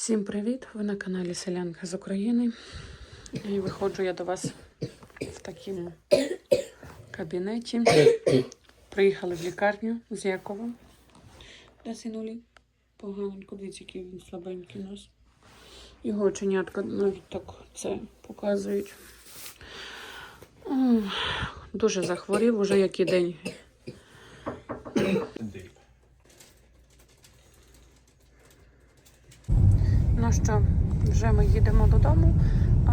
Всім привіт! Ви на каналі Селянка з України. І виходжу я до вас в такому кабінеті. Приїхали в лікарню з Яковом. Де синулі? Поганенько, дивіться, який він слабенький нос. Його оченятка навіть так це показують. Дуже захворів, уже який день. Що, вже ми їдемо додому.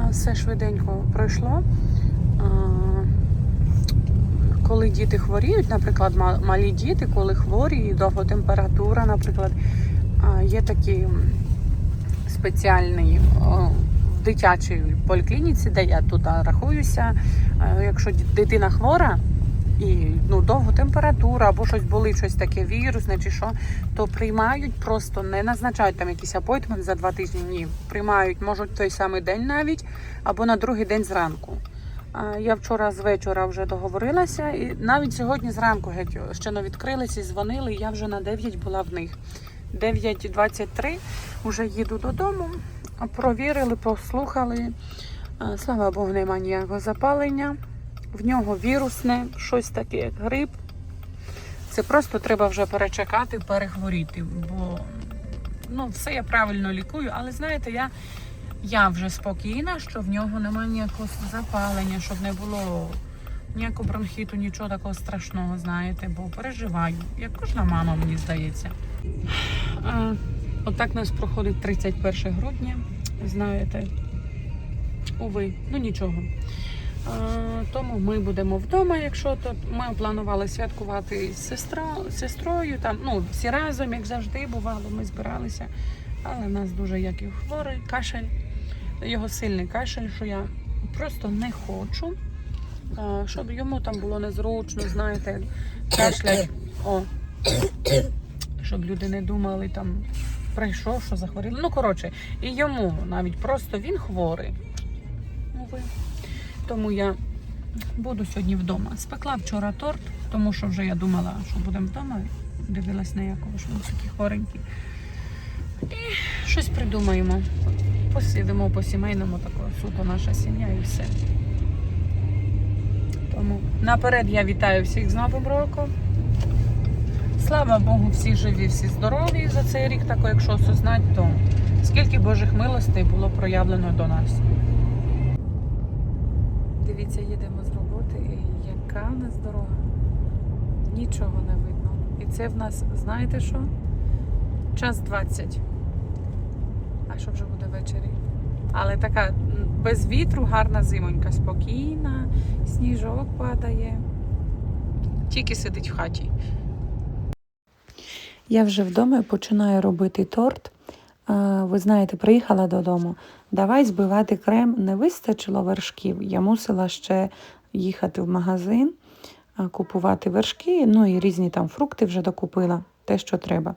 Все швиденько пройшло. Коли діти хворіють, наприклад, малі діти, коли хворі і довго температура, наприклад, є спеціальні о, в дитячій поліклініці, де я тут рахуюся. Якщо дитина хвора і ну, довго температура або щось болить, щось таке вірусне чи що, то приймають просто не назначають там якийсь апойтмент за два тижні. Ні, приймають, можуть той самий день навіть, або на другий день зранку. Я вчора з вечора вже договорилася, і навіть сьогодні зранку геть ще не відкрилися і дзвонили. І я вже на 9 була в них. 9.23 вже їду додому. Провірили, послухали. Слава Богу, немає ніякого запалення. В нього вірусне, щось таке, як грип. Це просто треба вже перечекати, перехворіти, бо ну, все я правильно лікую, але знаєте, я, я вже спокійна, що в нього немає ніякого запалення, щоб не було ніякого бронхіту, нічого такого страшного, знаєте, бо переживаю, як кожна мама, мені здається. Отак нас проходить 31 грудня, знаєте. Уви, ну нічого. А, Тому ми будемо вдома, якщо то ми планували святкувати з сестро- сестрою. Там ну всі разом, як завжди, бувало, ми збиралися. Але в нас дуже як і хворий кашель, його сильний кашель, що я просто не хочу, щоб йому там було незручно, знаєте, кашлять. О, щоб люди не думали там. Прийшов, що захворіли. Ну, коротше, і йому навіть просто він хворий. Ну, ви. Тому я буду сьогодні вдома. Спекла вчора торт, тому що вже я думала, що будемо вдома. Дивилась на Якова, що він такий хворенький. І щось придумаємо. Посидимо по сімейному, такого суто наша сім'я і все. Тому наперед я вітаю всіх з Новим роком. Слава Богу, всі живі, всі здорові за цей рік, так якщо осознати, то скільки Божих милостей було проявлено до нас. Дивіться, їдемо з роботи, і яка в нас дорога. Нічого не видно. І це в нас, знаєте що? Час 20. А що вже буде ввечері? Але така без вітру, гарна зимонька, спокійна, сніжок падає. Тільки сидить в хаті. Я вже вдома починаю робити торт. Ви знаєте, приїхала додому. Давай збивати крем. Не вистачило вершків. Я мусила ще їхати в магазин, купувати вершки, ну і різні там фрукти вже докупила, те, що треба.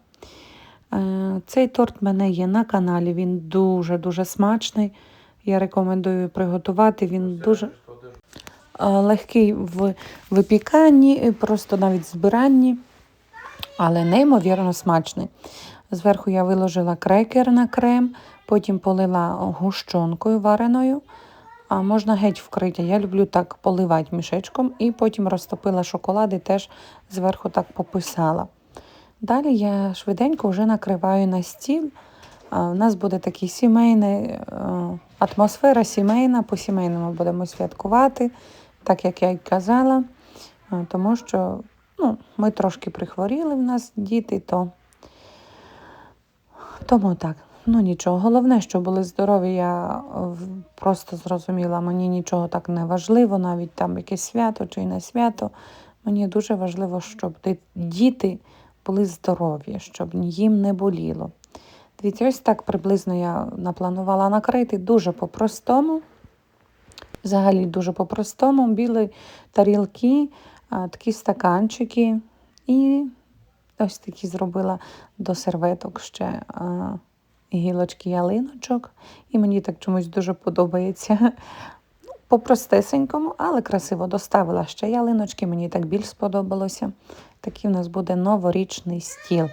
Е, Цей торт в мене є на каналі. Він дуже-дуже смачний. Я рекомендую приготувати. Він дуже легкий в випіканні, просто навіть збиранні, але неймовірно смачний. Зверху я виложила крекер на крем, потім полила гущонкою вареною. А можна геть вкрити. Я люблю так поливати мішечком і потім розтопила шоколад і теж зверху так пописала. Далі я швиденько вже накриваю на стіл. У нас буде такий сімейний е, атмосфера сімейна, по сімейному будемо святкувати, так як я й казала, тому що ну, ми трошки прихворіли в нас діти, то тому так. Ну нічого. Головне, що були здорові, я е, просто зрозуміла, мені нічого так не важливо, навіть там якесь свято чи не свято. Мені дуже важливо, щоб діти були здорові, щоб їм не боліло. Дивіться, ось так приблизно я напланувала накрити дуже по-простому. Взагалі дуже по-простому. Білі тарілки, такі стаканчики. І ось такі зробила до серветок ще а, гілочки ялиночок. І мені так чомусь дуже подобається. Ну, По-простесенькому, але красиво доставила ще ялиночки, мені так більш сподобалося. Такий у нас буде новорічний стіл.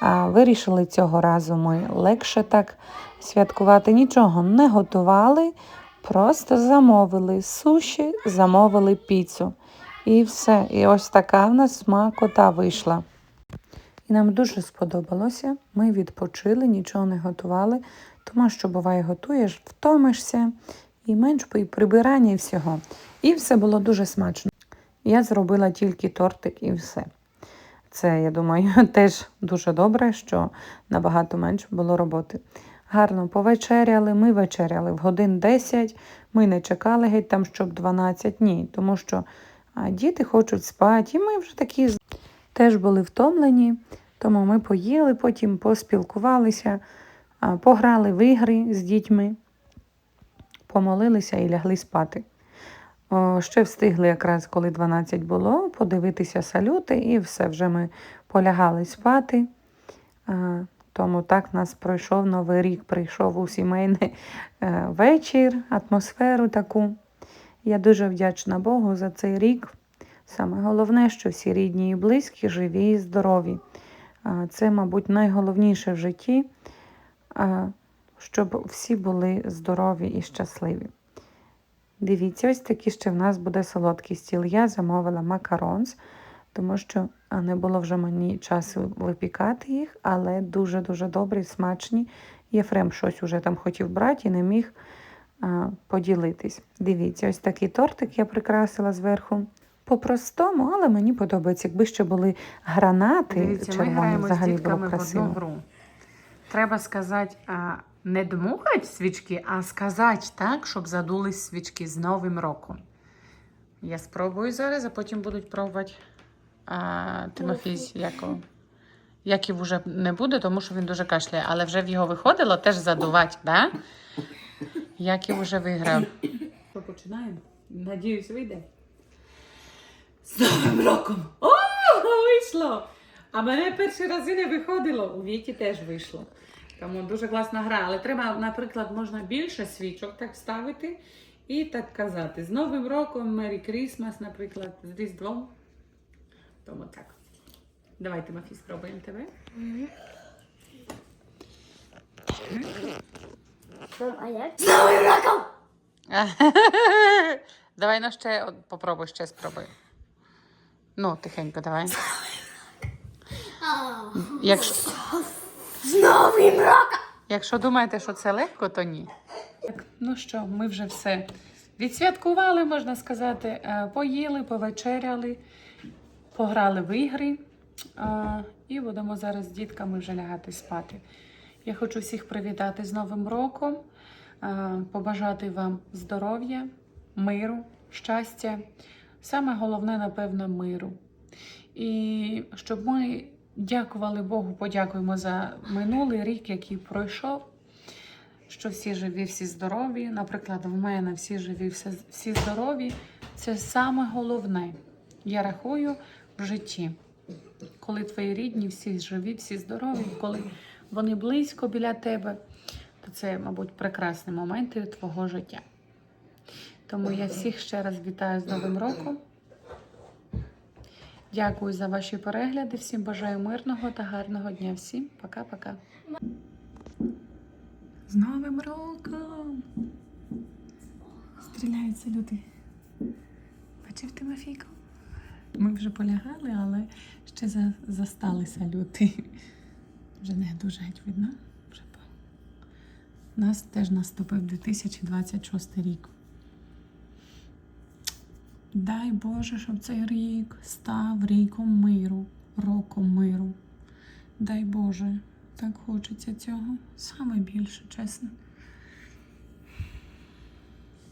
А вирішили цього разу ми легше так святкувати. Нічого не готували, просто замовили суші, замовили піцу. І все. І ось така в нас смакота вийшла. І нам дуже сподобалося. Ми відпочили, нічого не готували, тому що буває, готуєш, втомишся, і менш прибирання і всього. І все було дуже смачно. Я зробила тільки тортик і все. Це, я думаю, теж дуже добре, що набагато менше було роботи. Гарно повечеряли, ми вечеряли в годин 10, ми не чекали геть там, щоб 12, ні, тому що діти хочуть спати, і ми вже такі теж були втомлені, тому ми поїли, потім поспілкувалися, пограли в ігри з дітьми, помолилися і лягли спати. Ще встигли якраз, коли 12 було, подивитися салюти, і все, вже ми полягали спати. Тому так нас пройшов новий рік, прийшов у сімейний е, вечір, атмосферу таку. Я дуже вдячна Богу за цей рік. Саме головне, що всі рідні і близькі, живі і здорові. Це, мабуть, найголовніше в житті, щоб всі були здорові і щасливі. Дивіться, ось такий ще в нас буде солодкий стіл. Я замовила макаронс, тому що не було вже мені часу випікати їх, але дуже-дуже добрі, смачні. Єфрем щось уже там хотів брати і не міг поділитись. Дивіться, ось такий тортик я прикрасила зверху. По-простому, але мені подобається. Якби ще були гранати Дивіться, ми червоні, граємо з взагалі було дітками в одну красиво. гру. Треба сказати, а, не дмухать свічки, а сказати так, щоб задулись свічки з Новим роком. Я спробую зараз, а потім будуть пробувати а, Тимофій Яков. Яків вже не буде, тому що він дуже кашляє, але вже в його виходило теж задувати, да? Яків вже виграв. Що починаємо? Надіюсь, вийде. З Новим роком! О, вийшло! А мене перші рази не виходило. У Віті теж вийшло. Тому дуже класна гра. Але треба, наприклад, можна більше свічок так ставити і так казати. З Новим роком, Merry Christmas, наприклад, з Різдвом. Тому так. Давай, Тимофій, спробуємо тебе. А як? Давай ну ще попробуй, ще спробуй. Ну, тихенько, давай. Якщо, З Новим роком! якщо думаєте, що це легко, то ні. Так, ну що, ми вже все відсвяткували, можна сказати. Е, Поїли, повечеряли, пограли в ігри. І будемо зараз з дітками вже лягати спати. Я хочу всіх привітати з Новим роком, побажати вам здоров'я, миру, щастя. Саме головне, напевно, миру. І щоб ми дякували Богу, подякуємо за минулий рік, який пройшов. Що всі живі, всі здорові. Наприклад, в мене всі живі, всі, здорові. Це саме головне. Я рахую в житті. Коли твої рідні всі живі, всі здорові, коли вони близько біля тебе, то це, мабуть, прекрасні моменти твого життя. Тому я всіх ще раз вітаю з Новим роком. Дякую за ваші перегляди. Всім бажаю мирного та гарного дня. Всім пока-пока. З Новим роком! Стріляються люди. Бачив Тимофійко? Ми вже полягали, але ще за, застали салюти. Вже не дуже геть видно. Нас теж наступив 2026 рік. Дай Боже, щоб цей рік став ріком миру, роком миру. Дай Боже, так хочеться цього саме більше, чесно.